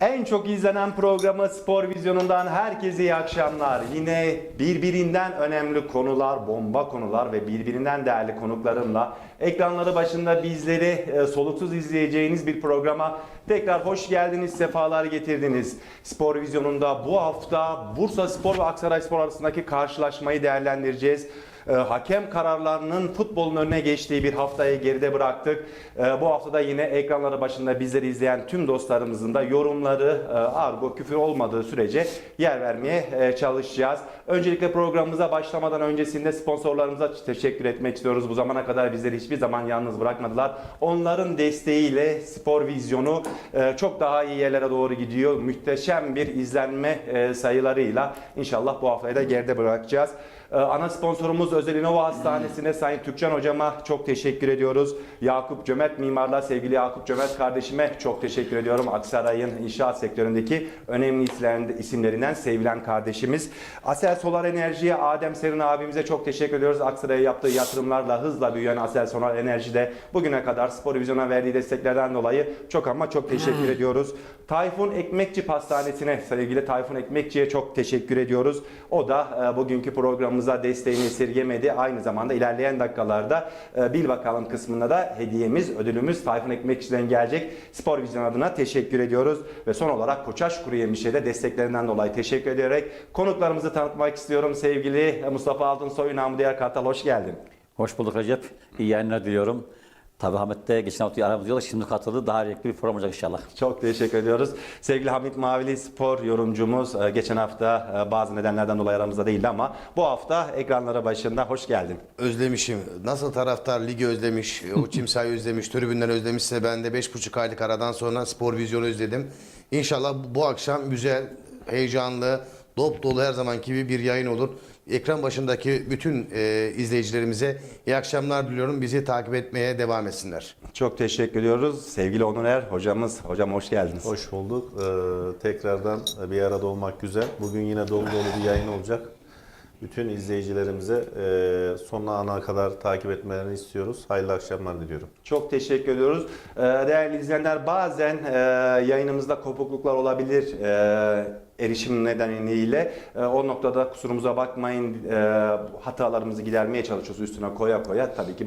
En çok izlenen programı Spor Vizyon'undan herkese iyi akşamlar. Yine birbirinden önemli konular, bomba konular ve birbirinden değerli konuklarımla ekranları başında bizleri e, soluksuz izleyeceğiniz bir programa tekrar hoş geldiniz, sefalar getirdiniz. Spor Vizyon'unda bu hafta Bursa Spor ve Aksaray Spor arasındaki karşılaşmayı değerlendireceğiz. E, hakem kararlarının futbolun önüne geçtiği bir haftayı geride bıraktık. E, bu haftada yine ekranları başında bizleri izleyen tüm dostlarımızın da yorumları, e, argo, küfür olmadığı sürece yer vermeye e, çalışacağız. Öncelikle programımıza başlamadan öncesinde sponsorlarımıza teşekkür etmek istiyoruz. Bu zamana kadar bizleri hiçbir zaman yalnız bırakmadılar. Onların desteğiyle Spor Vizyonu e, çok daha iyi yerlere doğru gidiyor. Muhteşem bir izlenme sayılarıyla inşallah bu haftayı da geride bırakacağız. Ee, Ana sponsorumuz Özel İnova Hastanesi'ne Sayın Türkcan Hocama çok teşekkür ediyoruz. Yakup Cömert Mimarlar, sevgili Yakup Cömert kardeşime çok teşekkür ediyorum. Aksaray'ın inşaat sektöründeki önemli isimlerinden, sevilen kardeşimiz. Asel Solar Enerji'ye Adem Serin abimize çok teşekkür ediyoruz. Aksaray'a yaptığı yatırımlarla hızla büyüyen Asel Solar Enerji'de bugüne kadar Spor Vizyon'a verdiği desteklerden dolayı çok ama çok teşekkür ediyoruz. Tayfun Ekmekçi Pastanesi'ne sevgili Tayfun Ekmekçi'ye çok teşekkür ediyoruz. O da e, bugünkü programımıza desteğini esirgemedi. Aynı zamanda ilerleyen dakikalarda e, bil bakalım kısmında da hediyemiz, ödülümüz Tayfun Ekmekçi'den gelecek. Spor Vizyon adına teşekkür ediyoruz. Ve son olarak Koçaş Kuru Yemiş'e de desteklerinden dolayı teşekkür ederek konuklarımızı tanıtmak istiyorum. Sevgili Mustafa Altınsoy, namı diğer Kartal hoş geldin. Hoş bulduk Recep. İyi yayınlar diliyorum. Tabii de geçen hafta aramızda yok. Şimdi katıldı. Daha renkli bir program olacak inşallah. Çok teşekkür ediyoruz. Sevgili Hamit Mavili spor yorumcumuz e, geçen hafta e, bazı nedenlerden dolayı aramızda değildi ama bu hafta ekranlara başında hoş geldin. Özlemişim. Nasıl taraftar ligi özlemiş, o çimsayı özlemiş, tribünler özlemişse ben de 5,5 aylık aradan sonra spor vizyonu özledim. İnşallah bu akşam güzel, heyecanlı, dop dolu her zamanki gibi bir yayın olur. Ekran başındaki bütün e, izleyicilerimize iyi akşamlar diliyorum. Bizi takip etmeye devam etsinler. Çok teşekkür ediyoruz. Sevgili Onur Er hocamız. Hocam hoş geldiniz. Hoş bulduk. Ee, tekrardan bir arada olmak güzel. Bugün yine dolu dolu bir yayın olacak. Bütün izleyicilerimize e, sonuna ana kadar takip etmelerini istiyoruz. Hayırlı akşamlar diliyorum. Çok teşekkür ediyoruz. Ee, Değerli izleyenler bazen e, yayınımızda kopukluklar olabilir e, erişim nedeniyle. E, O noktada kusurumuza bakmayın. E, Hatalarımızı gidermeye çalışıyoruz üstüne koya koya. Tabii ki